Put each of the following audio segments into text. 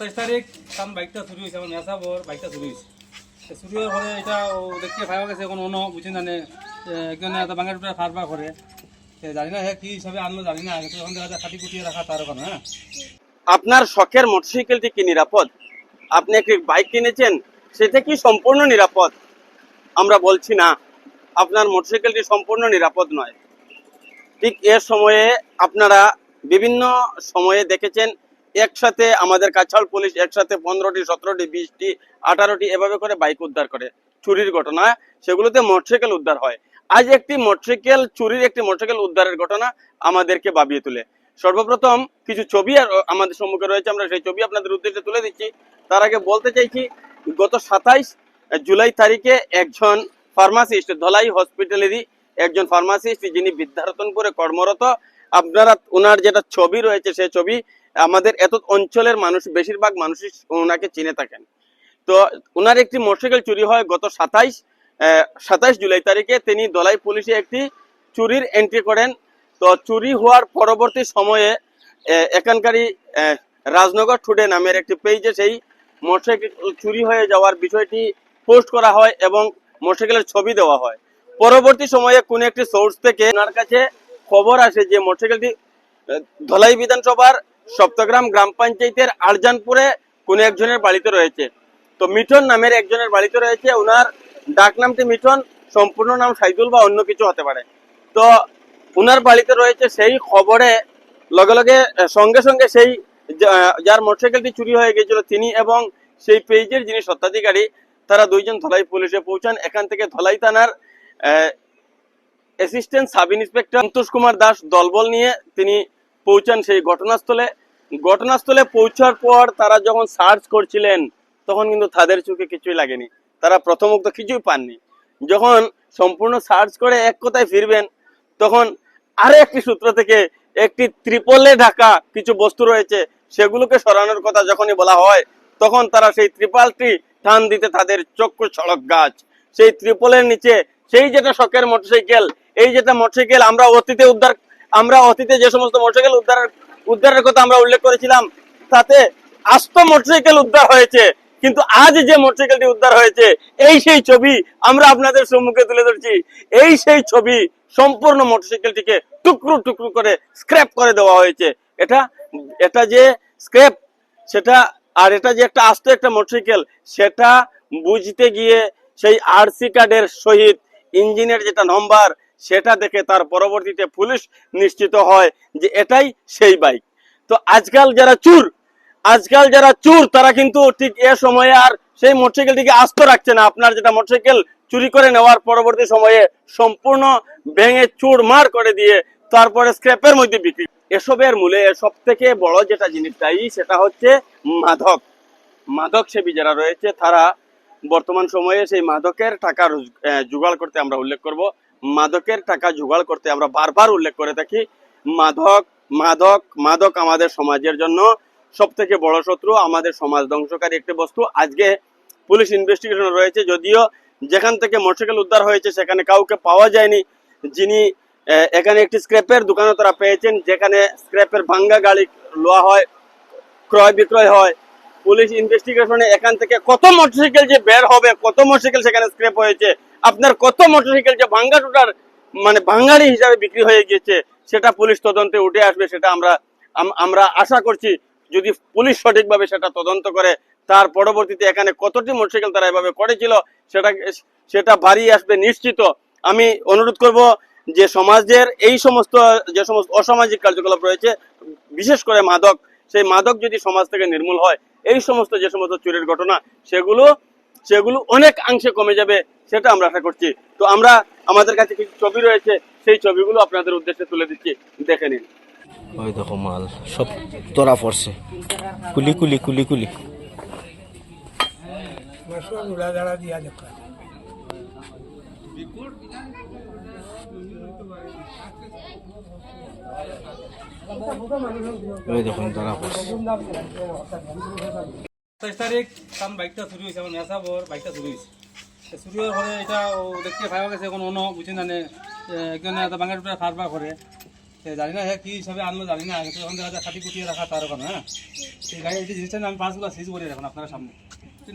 সাতাইশ তারিখ কারণ বাইকটা চুরি হয়েছে আমার মেসাবর বাইকটা চুরি হয়েছে চুরি হওয়ার পরে এটা ও দেখতে ভাইবা গেছে এখন অন্য বুঝি জানে একজনে একটা বাঙালি টুটা খারবা করে সে জানি না হ্যাঁ কি হিসাবে আনলো জানি না ওখান থেকে একটা খাটি কুটিয়ে রাখা তার ওখানে হ্যাঁ আপনার শখের মোটরসাইকেলটি কি নিরাপদ? আপনি একটি বাইক কিনেছেন? সেটা কি সম্পূর্ণ নিরাপদ? আমরা বলছি না, আপনার মোটরসাইকেলটি সম্পূর্ণ নিরাপদ নয়। ঠিক এ সময়ে আপনারা বিভিন্ন সময়ে দেখেছেন একসাথে আমাদের কাছাড় পুলিশ একসাথে পনেরোটি, সতেরোটি, বিশটি, আঠারোটি, এভাবে করে বাইক উদ্ধার করে চুরির ঘটনা। সেগুলোতে মোটরসাইকেল উদ্ধার হয়। আজ একটি মোটরসাইকেল চুরির একটি মোটরসাইকেল উদ্ধারের ঘটনা আমাদেরকে ভাবিয়ে তোলে। সর্বপ্রথম কিছু ছবি আমাদের সম্মুখে রয়েছে, আমরা সেই ছবি আপনাদের উদ্দেশ্যে তুলে দিচ্ছি। তার আগে বলতে চাইছি, গত সাতাইশ জুলাই তারিখে একজন ফার্মাসিস্ট ধলাই হসপিটালেরই একজন ফার্মাসিস্ট যিনি বিদ্যারতনপুরে কর্মরত, আপনারা ওনার যেটা ছবি রয়েছে, সেই ছবি আমাদের এত অঞ্চলের মানুষ বেশিরভাগ মানুষই ওনাকে চিনে থাকেন। তো ওনার একটি মোটরসাইকেল চুরি হয় গত সাতাইশ সাতাইশ জুলাই তারিখে। তিনি দলাই পুলিশে একটি চুরির এন্ট্রি করেন। তো চুরি হওয়ার পরবর্তী সময়ে আহ, রাজনগর টুডে নামের একটি পেজে সেই মোটরসাইকেল চুরি হয়ে যাওয়ার বিষয়টি পোস্ট করা হয় এবং মোটরসাইকেলের ছবি দেওয়া হয়। পরবর্তী সময়ে কোন একটি সোর্স থেকে ওনার কাছে খবর আসে যে মোটরসাইকেলটি ধলাই বিধানসভার সপ্তগ্রাম গ্রাম পঞ্চায়েতের আরজানপুরে কোন একজনের বাড়িতে রয়েছে। তো মিঠন নামের একজনের বাড়িতে রয়েছে। ওনার ডাক নামটি মিঠন, সম্পূর্ণ নাম সাইদুল বা অন্য কিছু হতে পারে। তো ওনার বাড়িতে রয়েছে সেই খবরে লগে লগে সঙ্গে সঙ্গে সেই যার মোটরসাইকেলটি চুরি হয়ে গিয়েছিল তিনি এবং সেই পেজের যিনি স্বত্বাধিকারী, তারা দুইজন ধলাই পুলিশে পৌঁছান। এখান থেকে ধলাই থানার assistant sub inspector Santosh Kumar Das দলবল নিয়ে তিনি পৌঁছান সেই ঘটনাস্থলে। ঘটনাস্থলে পৌঁছার পর তারা যখন সার্চ করছিলেন, তখন কিন্তু তাদের চোখে কিছুই লাগেনি। তারা প্রথমত কিছুই পাননি। যখন সম্পূর্ণ সার্চ করে এক কথায় ফিরবেন, তখন আরও একটি সূত্র থেকে একটি ত্রিপলে ঢাকা কিছু বস্তু রয়েছে, সেগুলোকে সরানোর কথা যখনই বলা হয়, তখন তারা সেই ত্রিপালটি টান দিতে তাদের চক্ষু সড়ক গাছ। সেই ত্রিপলের নিচে, সেই যেটা শখের মোটরসাইকেল এই যেটা মোটরসাইকেল আমরা অতীতে উদ্ধার আমরা অতীতে যে সমস্ত মোটরসাইকেল উদ্ধারের উদ্ধারের কথা আমরা উল্লেখ করেছিলাম, তাতে আস্ত মোটরসাইকেল উদ্ধার হয়েছে। কিন্তু আজ যে মোটরসাইকেলটি উদ্ধার হয়েছে, এই সেই ছবি আমরা আপনাদের সম্মুখে তুলে ধরছি। এই সেই ছবি সম্পূর্ণ মোটরসাইকেলটিকে টুকরো টুকরো করে স্ক্র্যাপ করে দেওয়া হয়েছে। এটা এটা যে স্ক্র্যাপ সেটা, আর এটা যে একটা আস্ত একটা মোটরসাইকেল, সেটা বুঝতে গিয়ে সেই আরসি কার্ডের সহিত ইঞ্জিনের যেটা নম্বর সেটা দেখে তার পরবর্তীতে পুলিশ নিশ্চিত হয় যে এটাই সেই বাইক। তো আজকাল যারা চুর, আজকাল যারা চুর, তারা কিন্তু ঠিক এ সময়ে আর সেই মোটরসাইকেলটিকে আস্ত রাখছে না। আপনার যেটা মোটরসাইকেল চুরি করে নেওয়ার পরবর্তী সময়ে সম্পূর্ণ ভেঙে চুর মার করে দিয়ে তারপরে স্ক্র্যাপের মধ্যে বিক্রি। এসবের মূলে সব থেকে বড় যেটা জিনিসটাই সেটা হচ্ছে মাদক। মাদক সেবী যারা রয়েছে, তারা বর্তমান সময়ে সেই মাদকের টাকা জোগাড় করতে আমরা উল্লেখ করব। মাদকের টাকা জোগাড় করতে আমরা বারবার উল্লেখ করে থাকি। মাদক মাদক মাদক আমাদের সমাজের জন্য সব থেকে বড় শত্রু, আমাদের সমাজ ধ্বংসকারী একটি বস্তু। আজকে পুলিশ ইনভেস্টিগেশন রয়েছে, যদিও যেখান থেকে মোটরসাইকেল উদ্ধার হয়েছে, সেখানে কাউকে পাওয়া যায়নি। যিনি এখানে একটি স্ক্র্যাপের দোকানও তারা পেয়েছেন, যেখানে স্ক্র্যাপের ভাঙ্গা গাড়ি লোয়া হয়, ক্রয় বিক্রয় হয়। পুলিশ ইনভেস্টিগেশনে এখান থেকে কত মোটরসাইকেল যে বের হবে, কত মোটরসাইকেল সেখানে স্ক্র্যাপ হয়েছে আপনার কত মোটরসাইকেল যে ভাঙ্গা টুটার মানে ভাঙ্গারি হিসাবে বিক্রি হয়ে গিয়েছে, সেটা পুলিশ তদন্তে উঠে আসবে, সেটা আমরা আমরা আশা করছি, যদি পুলিশ সঠিকভাবে সেটা তদন্ত করে, তার পরবর্তীতে এখানে কতটি মোটরসাইকেল তারা এভাবে করেছিল, সেটা সেটা বাড়িয়ে আসবে নিশ্চিত। আমি অনুরোধ করব যে সমাজের এই সমস্ত, যে সমস্ত অসামাজিক কার্যকলাপ রয়েছে, বিশেষ করে মাদক, সেই মাদক যদি সমাজ থেকে নির্মূল হয়, এই সমস্ত যে সমস্ত চুরির ঘটনা, সেগুলো সেগুলো অনেক অংশে কমে যাবে, সেটা আমরা আশা করছি। তো আমরা, আমাদের কাছে কিছু ছবি রয়েছে, সেই ছবিগুলো আপনাদের উদ্দেশ্যে তুলে দিচ্ছি। দেখে নিন। ওই দেখো মাল, সব তোরা পড়ছে। কুলি কুলি কুলি কুলি। দেখুন, তোরা সাতাইশ তারিখ, কারণ বাইকটা চুরি হয়েছে, আমার মেসাবর বাইকটা চুরি হয়েছে। চুরি হওয়ার পরে এটা দেখতে ভাইবা গেছে, এখন অন্য বুঝি জানে একজনে এটা বাঙালি টুটা খারবা করে। সে জানি না কী হিসাবে আনলো জানি না কিন্তু এখন দেখা যায় খাটি কুটিয়ে রাখা তার ওখানে হ্যাঁ? এই গাড়ি জিনিসটা আমি পাঁচগুলো সিজ করে রাখুন আপনার সামনে ঠিক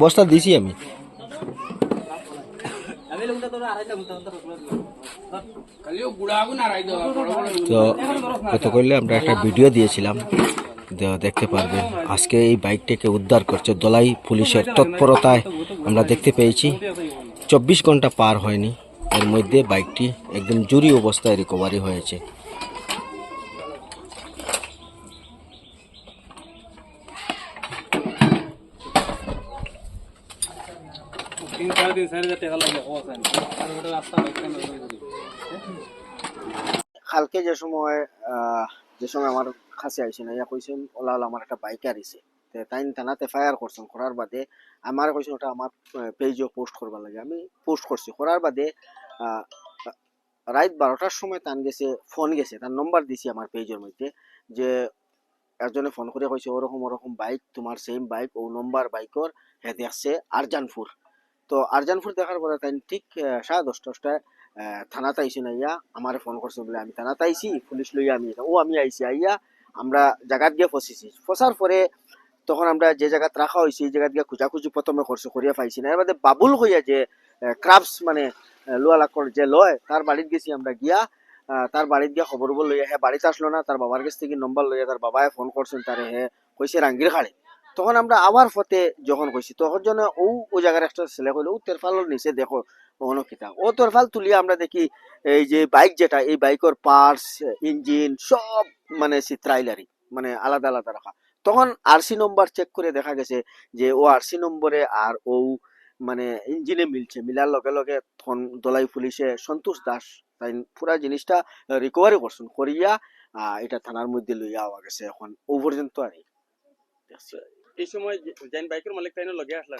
বস্তা দিছি আমি। তো কত করলে আমরা একটা ভিডিও দিয়েছিলাম। দেখতে পারবেন আজকে এই বাইকটাকে উদ্ধার করছে দলাই পুলিশের তৎপরতায়। আমরা দেখতে পেয়েছি, চব্বিশ ঘণ্টা পার হয়নি। এর মধ্যে বাইকটি একদম জুরি অবস্থায় রিকভারি হয়েছে। কালকে যে সময় যে সময় আমার কাছে আইসেন ইয়া কইছেন ওলা ওলা, আমার একটা বাইক আরিছে তাই থানাতে ফায়ার করছেন, করার বাদে আমার কইছেন ওটা আমার পেজও পোস্ট করবার লাগে। আমি পোস্ট করছি, করার বাদে রাত বারোটার সময় তান গেছে ফোন গেছে, তার নম্বর দিছি আমার পেজের মধ্যে, যে একজনে ফোন করে কইছে, ওরকম ওরকম বাইক তোমার সেম বাইক ও নম্বর বাইকর হে, দেখছে আরজানপুর। তো আরজানপুর দেখার পরে তাই ঠিক সাড়ে দশটা, দশটায় থানাতে আইসি না, ইয়া, আমার ফোন করছে বলে, আমি থানাতে আইসি পুলিশ লইয়া আমি, ও, আমি আইসি আইয়া আমরা জায়গাত গিয়ে ফসিছি ফসার পরে তখন আমরা যে জায়গাত রাখা হয়েছে এই জায়গাত গিয়ে খুঁজাখুঁজি প্রথমে খরচ করিয়া পাইছি না এর মধ্যে বাবুল হইয়া যে ক্রাফস মানে আহ, লোয়া লাকড় যে লয় তার বাড়িত গেছি আমরা গিয়া তার বাড়িত গিয়া খবর লইয়া হ্যাঁ বাড়িতে আসলো না তার বাবার কাছ থেকে নম্বর লইয়া তার বাবায় ফোন করছেন তারে হ্যাঁ কইছে রাঙ্গির খাড়ে তখন আমরা আবার ফতে যখন কইছি তখন জন্য ও ও জায়গার একটা ছেলে কইলো ও তেরফালোর নিচে দেখো কিতা। ও তেরফাল তুলিয়া আমরা দেখি, এই যে বাইক যেটা, এই বাইকের পার্টস ইঞ্জিন সব মানে চিত্রাইলারি মানে আলাদা আলাদা রাখা তখন আরসি নম্বর চেক করে দেখা গেছে যে ও আরসি নম্বরে আর ও মানে ইঞ্জিনে মিলছে। মিলার লগে লগে দলাই পুলিশে সন্তোষ দাস তাই পুরা জিনিসটা রিকভারি করছেন করিয়া এটা থানার মধ্যে লইয়া আওয়া গেছে এখন ও পর্যন্ত আর এই সময় জেন বাইকের মালিক তাই লগে আসলা